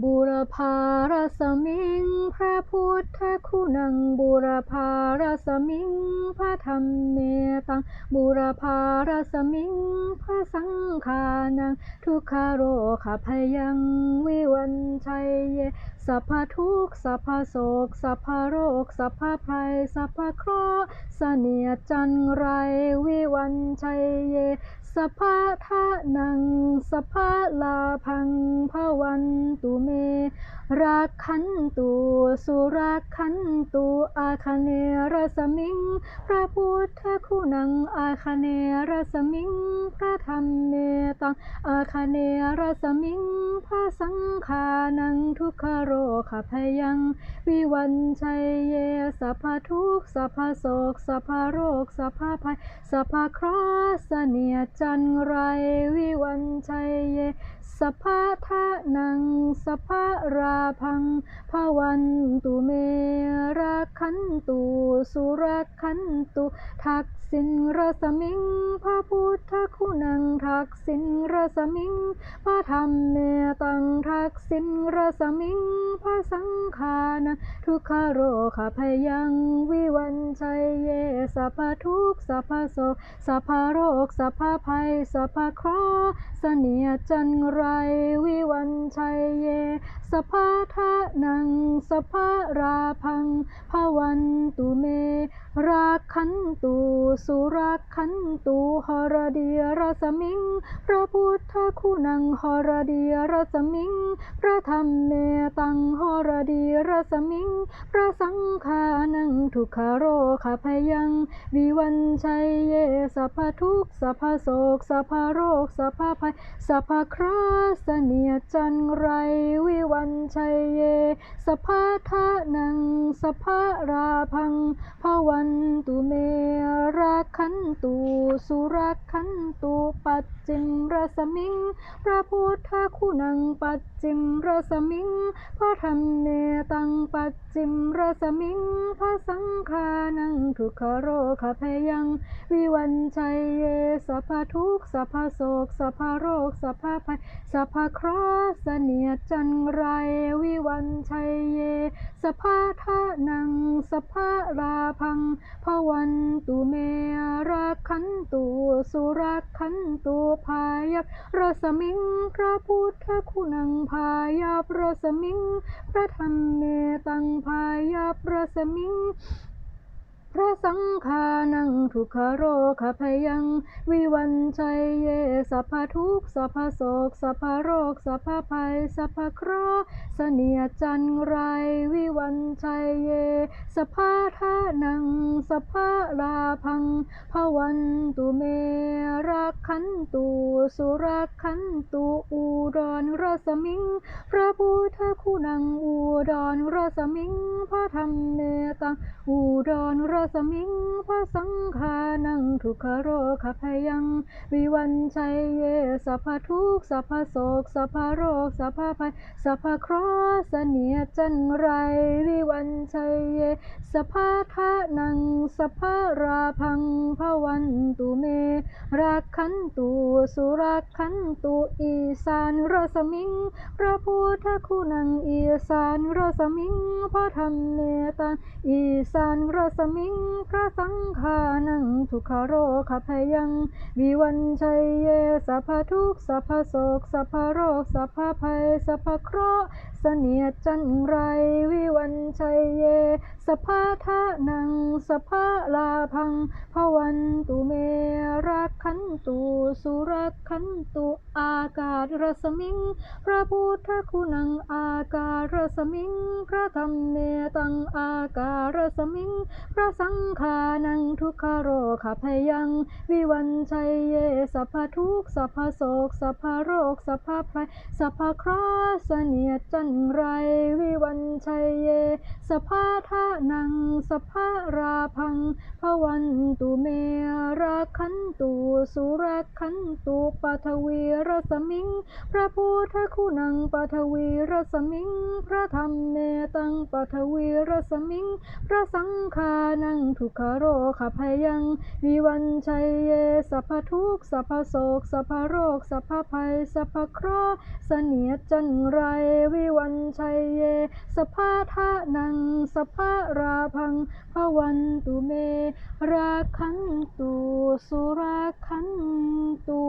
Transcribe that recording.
บุรพารสมิง พระพุทธคุณัง บุรพารสมิง พระธรรมเมตัง บุรพารสมิง พระสังฆานัง ทุกขโรคพยัง วิวันชัยเย สัพพทุกสัพพโศก สัพพโรค สัพพภัย สัพพเคราะห์เสนียจันไร วิวันชัยเย สัพพะทะนังสัพพะลาพังพระวันตุเม รักขันตุสุรักขันตุอาคเนรสมิง พระพุทธคุณังอาคเนรสมิง พระธรรมเมตังอาคเนรสมิง พระสังฆานังทุกขโรคพยัง วิวันชัยเยสัพพทุกสัพพโศกสัพพโรคสัพพภัยสัพพคราะห์เนียจันไรวิวันชัย เยสัพพะทะนังสัพพะราพังพะวันตุเมรักขันตุสุรักขันตุทักษิณรสมิงพระพุทธคุณังทักษิณรสมิงพระธรรมเมตังทักษิณรสมิงพระสังฆานังทุกขโรคพยังวิวันชัยเยสัพพทุกสัพพโศกสัพพโรคสัพพภัยสัพพเคราะห์เสนียจันไรวิวันชัยเยสัพพะทะนังสัพพะราพังพระวันตุเมรักขันตุสุรักขันตุหรดีรสมิง พระพุทธคุณังหรดีรสมิง พระธรรมเมตังหรดีรสมิง พระสังฆานังทุกขโรคพยัง วิวันชัยเยสัพพทุกสัพพโศกสัพพโรคสัพพภัยสัพพคราะห์เนียจันไรวิวันชัยเยสัพพะทะนังสัพพะราพังพระวันนตุเมรักขันตุสุรักขันตุปัจจิมรสมิง พระพุทธคุณังปัจจิมรสมิง พระธรรมเมตังปัจจิมรสมิง พระสังฆานังทุกขโรคพยัง วิวันชัยเยสัพพทุกสัพพโศกสัพพโรคสัพพภัยสัพพคราะห์เนียจันไรวิวันชัยเยสัพพทะนังสัพพราพังพวันตุเมรักขันตุสุรักขันตุพายับรสมิงพระพุทธคุณังพายับรสมิง พระธรรมเมตังพายับรสมิง พระสังฆานังทุกขโรคพยัง วิวันชัยเยสัพพทุกสัพพโศกสัพพโรคสัพพภัยสัพพเคราะห์เสนียจันไร วิวันชัยเยสัพพทะนังสัพพะราพังพวันตุเมรักขันตุสุรักขันตุอุดรรสมิง พระพุทธคุณังอุดรรสมิง พระธรรมเมตังอุดรรสมิงพระสังฆานังทุกขโรคพยัง วิวันชัยเยสัพพทุกสัพพโศกสัพพโรคสัพพภัยสัพพคราะเนียจันไร วิวันชัยเยสัพพทะนังสัพพราพังพระวันตุเมรักขันตุสุรักขันตุอีสานรสมิง พระพุทธคุณังอีสานรสมิงพระธรรมเมตังอีสานรสมิงพระสังฆานังทุกขโรคพยัง วิวันชัยเยสัพพทุกสัพพโศกสัพพโรคสัพพภัยสัพพเคราะห์เสนียดจันไร วิวันชัยเยสัพพะทะนังสัพพะลาพังพระวันตุเมรักขันตุสุรักขันตุอากาศรสมิง พระพุทธคุณังอากาศรสมิง พระธรรมเมตังอากาศรสมิง พระสังฆานังทุกขโรคพยัง วิวันชัยเยสัพทุกสัพโศกสัพโรคสัพพภัยสัพคราะห์เนียจันไร วิวันชัยเยสัพพะทะนังสัพพะราพังพระวันตุเมรักขันตุสุรักขันตุปัทวีรสมิง พระพุทธคุณังปัทวีรสมิง พระธรรมเมตังปัทวีรสมิง พระสังฆานังทุกขโรคพยัง วิวันชัยเยสัพพทุกสัพพโศกสัพพโรคสัพพภัยสัพพเคราะห์เสนียจันไร วิวันวันชัยเยสภาทานังสภาราพังพวันตุเม ราคันตุสุราคันตุ